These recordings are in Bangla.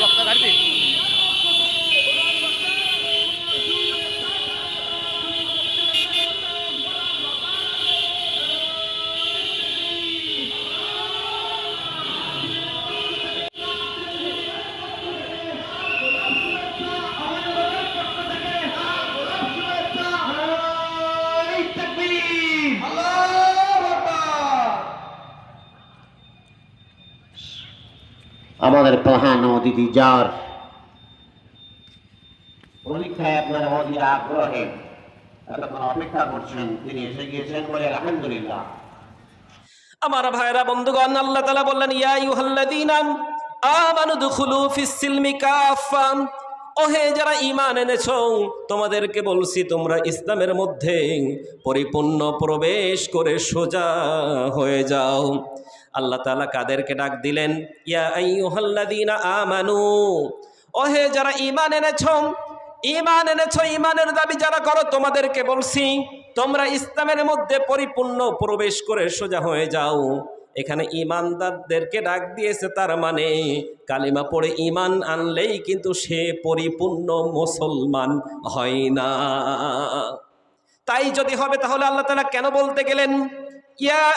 বক্তা গাড়িতে। আমাদের প্রধান অতিথি যার পরীক্ষায় আপনার আগ্রহে এতক্ষণ অপেক্ষা করছেন, তিনি এসে গিয়েছেন বলে আলহামদুলিল্লাহ। আমার ভাইরা বন্ধুগণ, আল্লাহ তালা বললেন, ইয়া ইউহাল্লাযীনা আমানু দুখুলু ফিস ওহে যারা ইমান এনেছো, তোমাদেরকে বলছি, তোমরা ইসলামের মধ্যে পরিপূর্ণ প্রবেশ করে সোজা হয়ে যাও। আল্লাহ তালা কাদেরকে ডাক দিলেন, ইয়া আমানু, ওহে যারা ইমান এনেছো ইমান এনেছো ইমানের দাবি যারা করো, তোমাদেরকে বলছি, তোমরা ইসলামের মধ্যে পরিপূর্ণ প্রবেশ করে সোজা হয়ে যাও। এখানে ইমানদারদেরকে ডাক দিয়েছে তার মানে কালিমা পড়ে ইমান আনলেই কিন্তু সে পরিপূর্ণ মুসলমান হয় না। তাই যদি হবে তাহলে আল্লাহ তাআলা কেন বলতে গেলেন? ইয়া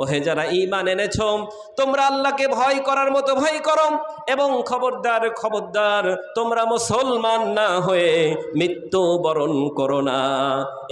ওহে যারা ঈমান এনেছ, তোমরা আল্লাহকে ভয় করার মতো ভয় করো এবং খবরদার খবরদার, তোমরা মুসলমান না হয়ে মৃত্যু বরণ করো না।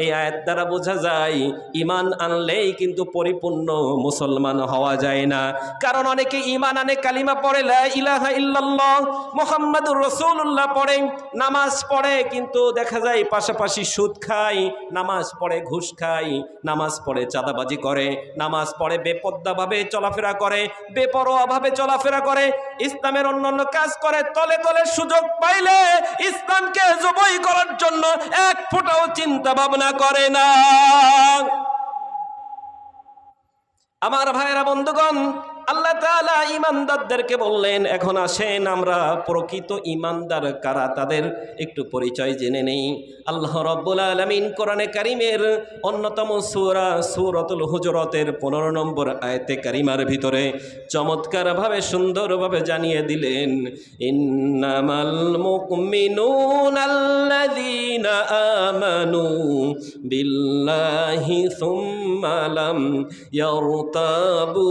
এই আয়াত দ্বারা বোঝা যায়, ঈমান আনলেই কিন্তু পরিপূর্ণ মুসলমান হওয়া যায় না। কারণ অনেকে ঈমান আনে, কালিমা পড়ে ইলাহা ইল্লাল্লাহ, মোহাম্মদুর রসুল্লাহ পড়ে, নামাজ পড়ে, কিন্তু দেখা যায় পাশাপাশি সুদ খায়, নামাজ পড়ে, ঘুষ খায়, নামাজ পড়ে, চাঁদাবাজি করে, নামাজ পড়ে বেপদ্দাভাবে চলাফেরা করে, বেপরোয়াভাবে চলাফেরা করে, ইসলামের অন্যান্য কাজ করে, তলে তলে সুযোগ পাইলে ইসলামকে জবই করার জন্য এক ফোঁটাও চিন্তা ভাবনা করে না। আমার ভাইয়েরা, বন্ধুগণ আল্লাহ তাআলা ইমানদারদেরকে বললেন, এখন আসেন, আমরা প্রকৃত ইমানদার কারা তাদের একটু পরিচয় জেনে নেই। আল্লাহ রব্বুল আলমিন কোরআনে কারিমের অন্যতম সুরা সুরতুল হুজরতের পনেরো নম্বর আয়তে কারিমার ভিতরে চমৎকারভাবে সুন্দরভাবে জানিয়ে দিলেন, ইন্নামাল মুমিনুন আল্লাযীনা আমানু বিল্লাহি সুম্মা লাম ইয়ারতাবু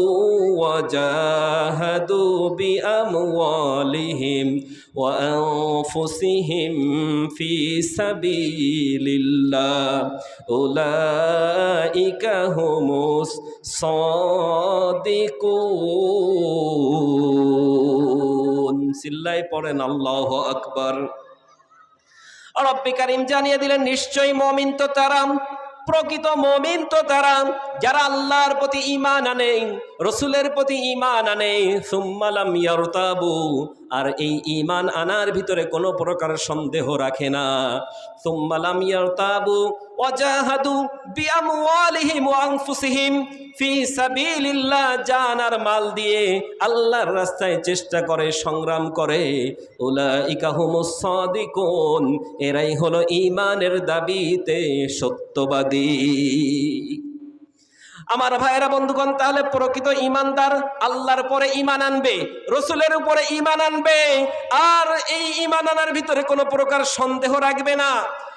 وجاهدوا بأموالهم وأنفسهم في سبيل الله أولئك هم الصادقون সিল্লাই পড়েন আল্লাহ আকবার রব্বি কারিম জানিয়ে দিলেন নিশ্চয়ই মমিন তো তারা প্রকৃত মমিন তো তারা যারা আল্লাহর প্রতি ইমান আনে, রসুলের প্রতি ইমান আনে সুম্মালাম ইয়ারতাবু। আর এই ইমান আনার ভিতরে কোনো প্রকার সন্দেহ রাখে না। সুম্মালাম ইয়ারতাবু ওয়াজাহাদু বিআমওয়ালিহিম ওয়া আনফুসিহিম ফি সাবিলিল্লাহ, জান আর মাল দিয়ে আল্লাহর রাস্তায় চেষ্টা করে, সংগ্রাম করে। উলাইকা হুমুস সাদিকুন, এরাই হলো ঈমানের দাবিতে সত্যবাদী। আমার ভাইয়েরা, বন্ধুগণ, তাহলে প্রকৃত ইমানদার আল্লাহর পরে ইমান আনবে, রসুলের উপরে ইমান আনবে, আর এই ইমান আনার ভিতরে কোনো প্রকার সন্দেহ রাখবে না।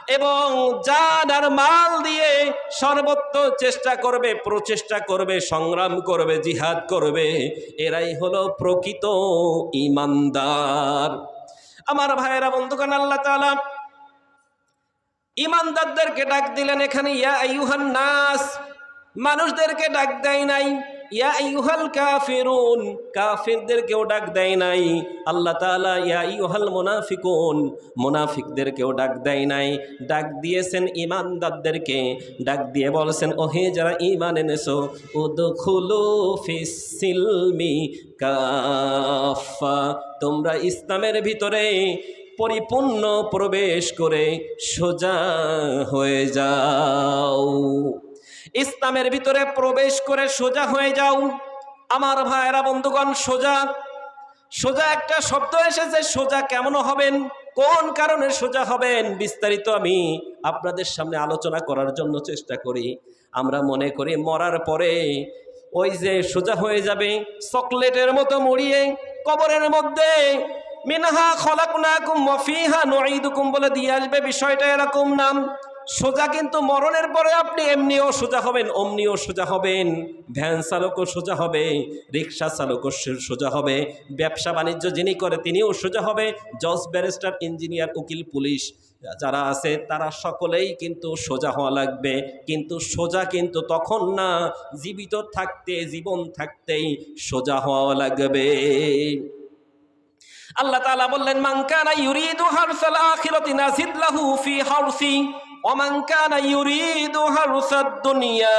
এবং জান মাল দিয়ে সর্বত্র চেষ্টা করবে, প্রচেষ্টা করবে, সংগ্রাম করবে, জিহাদ করবে। এরাই হলো প্রকৃত ইমানদার। আমার ভাইয়েরা, বন্ধুগণ, আল্লাহ তাআলা ইমানদারদেরকে ডাক দিলেন এখানে, ইয়া আইয়ুহান নাস, মানুষদেরকে ডাক দেয় নাই। ইয়া ইউহাল ডাক দেয় নাই। আল্লাহ ইয়া ইউহাল ডাক দেয় নাই। ডাক দিয়েছেন ডাক দিয়ে যারা ঈমান এনেছো কাফা তোমরা ইসলামের ভিতরে পরিপূর্ণ প্রবেশ করে সোজা হয়ে যাও। ইসলামের ভিতরে প্রবেশ করে সোজা হয়ে যাও। আমার ভাইয়েরা, বন্ধুগণ, সোজা। সোজা একটা শব্দ এসেছে, সোজা কেমন হবেন? কোন কারণে সোজা হবেন? বিস্তারিত আমি আপনাদের সামনে আলোচনা করার জন্য চেষ্টা করি। আমরা মনে করি মরার পরে ওই যে সোজা হয়ে যাবে, চকলেটের মতো মুড়িয়ে কবরের মধ্যে, মিনহা খলাকুনাকুম মফিহা নুঈদুকুম বলে দিয়ে আসবে। বিষয়টা এরকম নাম। সোজা কিন্তু মরণের পরে আপনি এমনিও সোজা হবেন, অমনিও সোজা হবেন। ভ্যান চালকও সোজা হবে, রিক্সা চালকও সোজা হবে। ব্যবসা বাণিজ্য যিনি করে তিনিও সোজা হবে। জজ, ব্যারিস্টার, ইঞ্জিনিয়ার, উকিল, পুলিশ যারা আছে তারা সকলেই কিন্তু সোজা হওয়া লাগবে। কিন্তু সোজা কিন্তু তখন না, জীবিত থাকতে, জীবন থাকতেই সোজা হওয়া লাগবে। আল্লাহ তাআলা বললেন, মান কানা ইউরিদু হারসাল আখিরাতি নাজিদ লাহু ফি হারসি। কানা ইউরিদু হারসাদ দুনিয়া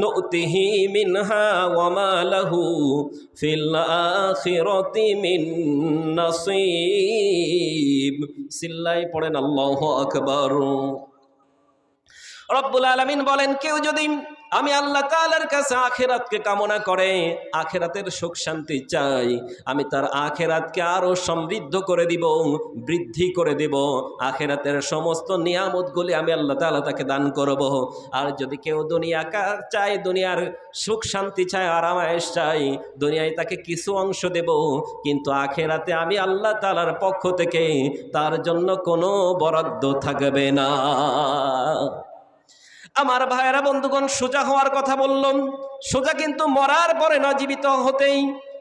নুতিহি মিনহা ওয়া মা লাহু ফিল আখিরাতি মিন নাসিব। সিল্লাই পড়েন আল্লাহু আকবার। রব্বুল আলামিন বলেন, কেউ যদি আমি আল্লাহ তাআলার কাছে আখেরাতকে কামনা করে, আখেরাতের সুখ শান্তি চাই, আমি তার আখেরাতকে আরও সমৃদ্ধ করে দিব, বৃদ্ধি করে দিব, আখেরাতের সমস্ত নিয়ামতগুলি আমি আল্লাহ তাআলা তাকে দান করব। আর যদি কেউ দুনিয়া চায়, দুনিয়ার সুখ শান্তি চায়, আরামায়েশ চাই দুনিয়ায় তাকে কিছু অংশ দেব, কিন্তু আখেরাতে আমি আল্লাহ তালার পক্ষ থেকে তার জন্য কোনো বরাদ্দ থাকবে না। আমার ভাইয়েরা বন্ধুগণ, সোজা হওয়ার কথা বললাম। সোজা কিন্তু মরার পরে না জীবিত হতেই,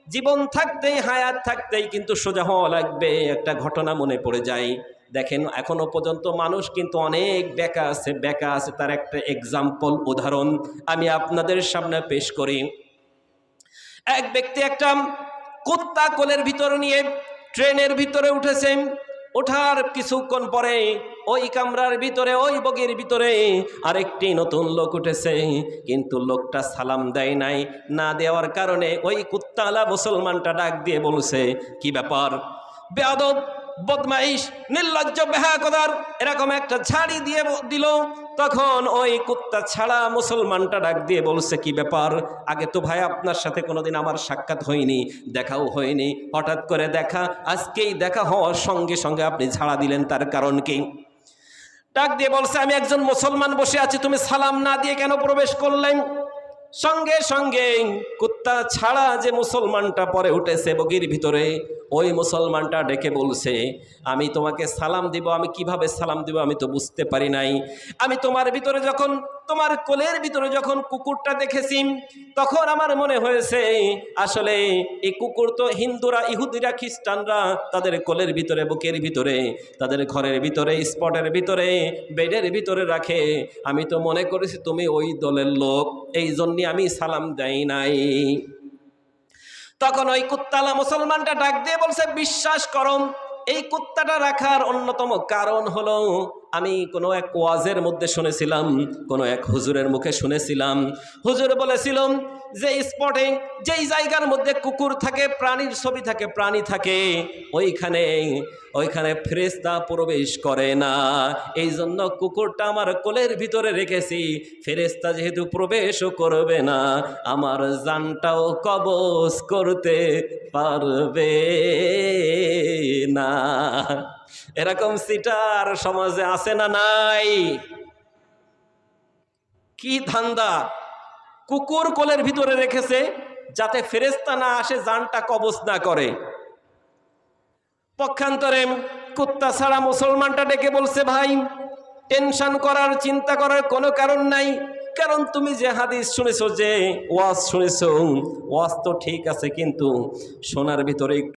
জীবন থাকতেই, হায়াত থাকতেই কিন্তু সোজা হওয়া লাগবে। একটা ঘটনা মনে পড়ে যায়। দেখেন, এখনও পর্যন্ত মানুষ কিন্তু অনেক বেকা আছে বেকা আছে। তার একটা এক্সাম্পল উদাহরণ আমি আপনাদের সামনে পেশ করি। এক ব্যক্তি একটা কুত্তা কোলের ভিতরে নিয়ে ট্রেনের ভিতরে উঠেছে। ওঠার কিছুক্ষণ পরে ওই কামরার ভিতরে, ওই বগির ভিতরে আরেকটি নতুন লোক উঠেছে। কিন্তু লোকটা সালাম দেয় নাই। না দেওয়ার কারণে ওই কুত্তালা মুসলমানটা ডাক দিয়ে বলছে, কি ব্যাপার? বেয়াদব, বদমাইশ, নির্লজ্জ বেহাকদার এরকম একটা ঝাড়ি দিয়ে দিল তখন ওই কুত্তা ছাড়া মুসলমানটা ডাক দিয়ে বলছে, কি ব্যাপার? আগে তো ভাই আপনার সাথে কোনোদিন আমার সাক্ষাৎ হয়নি, দেখাও হয়নি। হঠাৎ করে দেখা, আজকেই দেখা হওয়ার সঙ্গে সঙ্গে আপনি ঝাড়া দিলেন, তার কারণ কি? ডাক দিয়ে বলছে, আমি একজন মুসলমান বসে আছি, তুমি সালাম না দিয়ে কেন প্রবেশ করলেন? সঙ্গে সঙ্গে কুত্তা ছাড়া যে মুসলমানটা পরে উঠেছে বগির ভিতরে ওই মুসলমানটা ডেকে বলছে, আমি তোমাকে সালাম দিব, আমি কীভাবে সালাম দিব আমি তো বুঝতে পারি নাই। আমি তোমার ভিতরে যখন, তোমার কোলের ভিতরে যখন কুকুরটা দেখেছি, তখন আমার মনে হয়েছে, আসলে এই কুকুর তো হিন্দুরা, ইহুদিরা, খ্রিস্টানরা তাদের কোলের ভিতরে, বুকের ভিতরে, তাদের ঘরের ভিতরে, স্পটের ভিতরে, বেডের ভিতরে রাখে। আমি তো মনে করেছি তুমি ওই দলের লোক এই জন্যে আমি সালাম দেই নাই। তখন ওই কুত্তালা মুসলমানটা ডাক দিয়ে বলছে, বিশ্বাস করম, এই কুত্তাটা রাখার অন্যতম কারণ হলো, আমি কোনো এক ওয়াজের মধ্যে শুনেছিলাম, কোনো এক হুজুরের মুখে শুনেছিলাম। হুজুর বলেছিলাম যে স্পটে, যেই জায়গার মধ্যে কুকুর থাকে, প্রাণীর ছবি থাকে, প্রাণী থাকে, ওইখানে ওইখানে ফেরেস্তা প্রবেশ করে না। এই জন্য কুকুরটা আমার কোলের ভিতরে রেখেছি। ফেরেস্তা যেহেতু প্রবেশও করবে না, আমার জানটাও কবজ করতে পারবে না। এরকম সিটার সমাজে আছে না নাই? কি ধান্দা? কুকুর কোলের ভিতরে রেখেছে যাতে ফেরেস্তা না আসে, জানটা কবজ না করে। পক্ষান্তরে কুত্তা ছাড়া মুসলমানটা ডেকে বলছে, ভাই টেনশন করার, চিন্তা করার কোনো কারণ নাই। কারণ তুমি যে হাদিস শুনেছো, যে ওয়াজ শুনেছো, ওয়াজ তো ঠিক আছে, কিন্তু সোনার ভিতরে